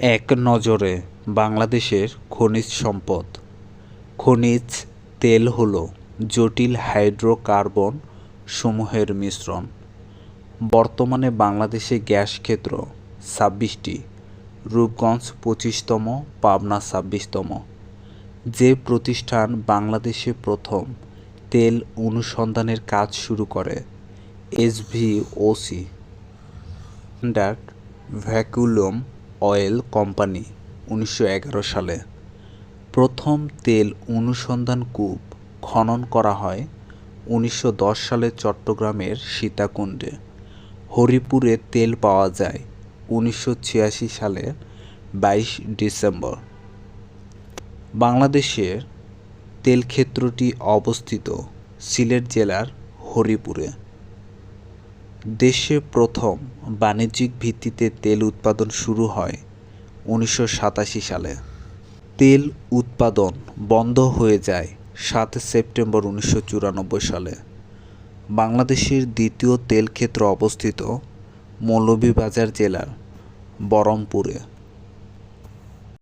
এক নজরে বাংলাদেশের খনিজ সম্পদ। খনিজ তেল হল জটিল হাইড্রোকার্বন সমূহের মিশ্রণ। বর্তমানে বাংলাদেশে গ্যাস ক্ষেত্র ছাব্বিশটি, রূপগঞ্জ পঁচিশতম, পাবনা ছাব্বিশতম। যে প্রতিষ্ঠান বাংলাদেশে প্রথম তেল অনুসন্ধানের কাজ শুরু করে, S V SVOC standard vacuum oil company উনিশশো এগারো সালে প্রথম তেল অনুসন্ধান কূপ খনন করা হয় উনিশশো দশ সালে চট্টগ্রামের সীতাকুণ্ডে। হরিপুরে তেল পাওয়া যায় উনিশশো সালের বাইশ ডিসেম্বর। বাংলাদেশের তেল ক্ষেত্রটি অবস্থিত সিলেট জেলার হরিপুরে। দেশে প্রথম বাণিজ্যিক ভিত্তিতে তেল উৎপাদন শুরু হয় উনিশশো সাতাশি সালে। তেল উৎপাদন বন্ধ হয়ে যায় সাত সেপ্টেম্বর উনিশশো চুরানব্বই সালে। বাংলাদেশের দ্বিতীয় তেল ক্ষেত্র অবস্থিত মৌলভীবাজার জেলার বরমপুরে।